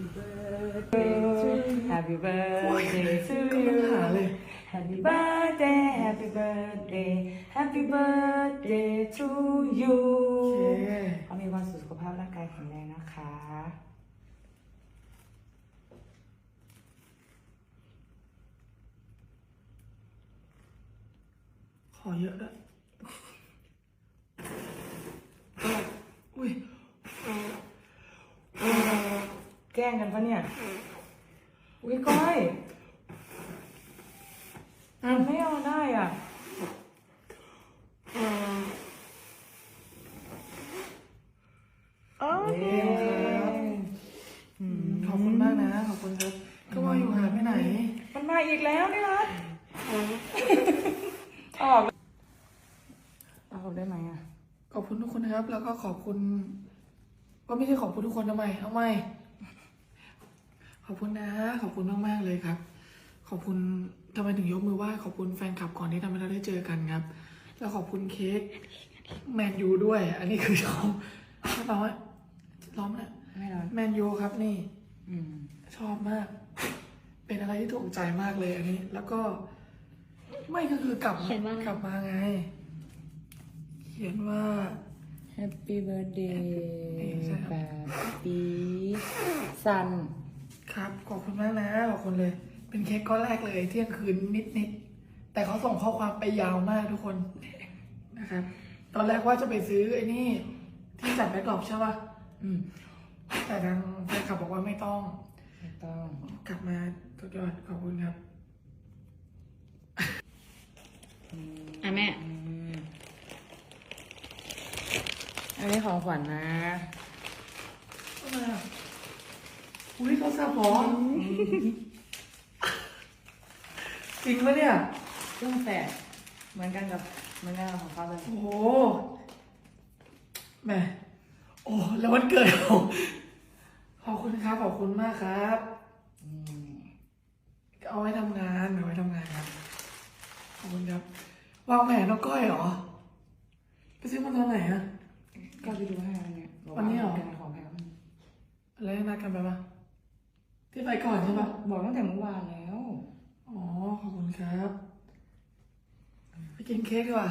Happy birthday to Happy birthday to กำลังหาเลย Happy birthday Happy birthday Happy birthday to you โอเคเขามีความสุขภาพร่างกายแข็งแรงนะคะขอเยอะด้วยอุ้ย แก ล้งกันปะเนี่ย อุ้ยก้อยมันไม่เอาได้อะโอเคครับอืมขอบคุณมากนะ ขอบคุณครับ ก็ว่าอยู่หายไปไหน มันมาอีกแล้วนี่รัดออกเอาออกได้ไหมอะ ขอบคุณทุกคนนะครับ แล้วก็ขอบคุณ ก็ไม่ใช่ขอบคุณทุกคนทำไม เอาไม่ข อบคุณนะ ขอบคุณมากๆเลยครับ ขอบคุณทำไมถึงยกมือไหว่าขอบคุณแฟนคลับก่อนที่ทำให้เราได้เจอกันครับ แล้วขอบคุณเค้กแมนยูด้วย อันนี้คือชอบร้องร้องนะไม่ร้อนแมนยูครับนี่อืมชอบมาก เป็นอะไรที่ถูกใจมากเลยอันนี้ แล้วก็ ไม่ก็คือกลับเขียนว่าอะไรกลับมาไง เขียนว่า Happy birthday ใช่ครับ Happy Sun ครับขอบ คุณมากนะขอบคุณเลย เป็นเค้กก้อนแรกเลย เที่ยงคืนนิดๆแต่เขาส่งข้อความไปยาวมากทุกคนนะครับ ตอนแรกว่าจะไปซื้อไอ้นี่ ที่จัดแบ็กกรอบใช่ป่ะอืม แต่ทางแฟนคลับบอกว่าไม่ต้อง ไม่ต้อง กลับมาสุดยอดขอบคุณครับอะแม่อืมอันนี้ของขวัญนะ ทำไมอะอุ้ยเขา สาบอจริงปะเนี่ยซึ่งแฝดเหมือนกันกับเหมือนกันกับของเขาเลยโอ้โหแหม่โอ้แล้ววันเกิดเขาขอบคุณครับขอบคุณมากครับอืมเอาไว้ทำงานเอาไว้ทำงานครับขอบคุณครับวางแผนน้องก้อยเหรอไปซื้อมาตอนไหนอะก็ไปดูให้วันเนี่ยบอกวันนี้เหรอเป็นของแพงอะไรนัดกันไปปะ ที่ไปก่อนใช่ปะบอกตั้งแต่เมื่อวานแล้ว อ๋อ ขอบคุณครับ ไปกินเค้กดีกว่า